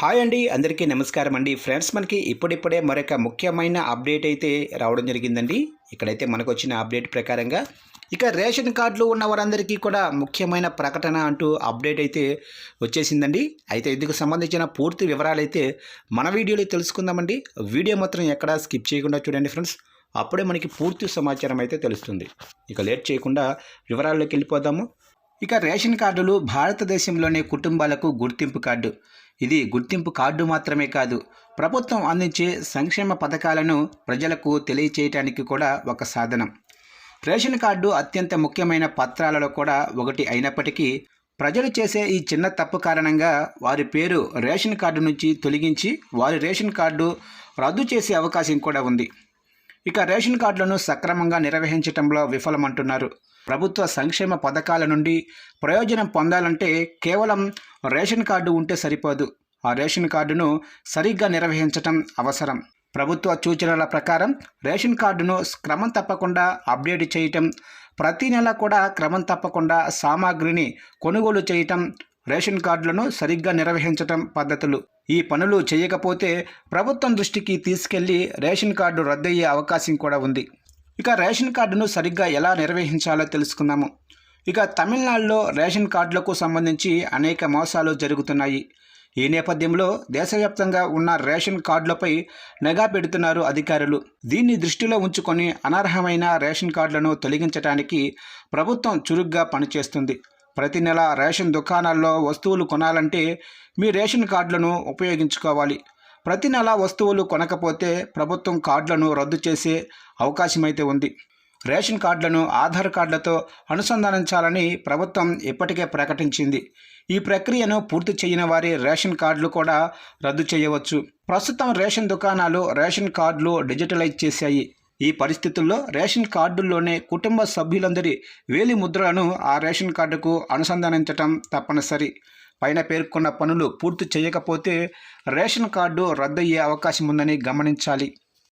Hi అండి అందరికీ నమస్కారం అండి. ఫ్రెండ్స్ మనకి ఇప్పుడిప్పుడే మరొక ముఖ్యమైన అప్డేట్ అయితే రావడం జరిగిందండి. ఇక్కడైతే మనకు వచ్చిన అప్డేట్ ప్రకారంగా ఇక రేషన్ కార్డులు ఉన్న వారందరికీ కూడా ముఖ్యమైన ప్రకటన అంటూ అప్డేట్ అయితే వచ్చేసిందండి. అయితే ఇందుకు సంబంధించిన పూర్తి వివరాలు అయితే మన వీడియోలో తెలుసుకుందామండి. వీడియో మాత్రం ఎక్కడా స్కిప్ చేయకుండా చూడండి ఫ్రెండ్స్. అప్పుడే మనకి పూర్తి సమాచారం అయితే తెలుస్తుంది. ఇక లేట్ చేయకుండా వివరాల్లోకి వెళ్ళిపోదాము. ఇక రేషన్ కార్డులు భారతదేశంలోని కుటుంబాలకు గుర్తింపు కార్డు. ఇది గుర్తింపు కార్డు మాత్రమే కాదు ప్రభుత్వం అందించే సంక్షేమ పథకాలను ప్రజలకు తెలియచేయటానికి కూడా ఒక సాధనం. రేషన్ కార్డు అత్యంత ముఖ్యమైన పత్రాలలో కూడా ఒకటి అయినప్పటికీ ప్రజలు చేసే ఈ చిన్న తప్పు కారణంగా వారి పేరు రేషన్ కార్డు నుంచి తొలగించి వారి రేషన్ కార్డు రద్దు చేసే అవకాశం కూడా ఉంది. ఇక రేషన్ కార్డులను సక్రమంగా నిర్వహించడంలో విఫలమంటున్నారు. ప్రభుత్వ సంక్షేమ పథకాల నుండి ప్రయోజనం పొందాలంటే కేవలం రేషన్ కార్డు ఉంటే సరిపోదు. ఆ రేషన్ కార్డును సరిగ్గా నిర్వహించటం అవసరం. ప్రభుత్వ సూచనల ప్రకారం రేషన్ కార్డును క్రమం తప్పకుండా అప్డేట్ చేయటం ప్రతి నెల కూడా క్రమం తప్పకుండా సామాగ్రిని కొనుగోలు చేయటం రేషన్ కార్డులను సరిగ్గా నిర్వహించటం పద్ధతులు. ఈ పనులు చేయకపోతే ప్రభుత్వం దృష్టికి తీసుకెళ్ళి రేషన్ కార్డు రద్దయ్యే అవకాశం కూడా ఉంది. ఇక రేషన్ కార్డును సరిగ్గా ఎలా నిర్వహించాలో తెలుసుకున్నాము ఇక తమిళనాడులో రేషన్ కార్డులకు సంబంధించి అనేక మోసాలు జరుగుతున్నాయి. ఈ నేపథ్యంలో దేశవ్యాప్తంగా ఉన్న రేషన్ కార్డులపై నిఘా పెడుతున్నారు అధికారులు. దీన్ని దృష్టిలో ఉంచుకొని అనర్హమైన రేషన్ కార్డులను తొలగించడానికి ప్రభుత్వం చురుగ్గా పనిచేస్తుంది. ప్రతి నెల రేషన్ దుకాణాల్లో వస్తువులు కొనాలంటే మీ రేషన్ కార్డులను ఉపయోగించుకోవాలి. ప్రతి నెల వస్తువులు కొనకపోతే ప్రభుత్వం కార్డులను రద్దు చేసే అవకాశమైతే ఉంది. రేషన్ కార్డులను ఆధార్ కార్డులతో అనుసంధానించాలని ప్రభుత్వం ఇప్పటికే ప్రకటించింది. ఈ ప్రక్రియను పూర్తి చేయని వారి రేషన్ కార్డులు కూడా రద్దు చేయవచ్చు. ప్రస్తుతం రేషన్ దుకాణాలు రేషన్ కార్డులు డిజిటలైజ్ చేశాయి. ఈ పరిస్థితుల్లో రేషన్ కార్డుల్లోనే కుటుంబ సభ్యులందరి వేలి ముద్రలను ఆ రేషన్ కార్డుకు అనుసంధానించటం తప్పనిసరి. పైన పేర్కొన్న పనులు పూర్తి చేయకపోతే రేషన్ కార్డు రద్దయ్యే అవకాశం ఉందని గమనించాలి.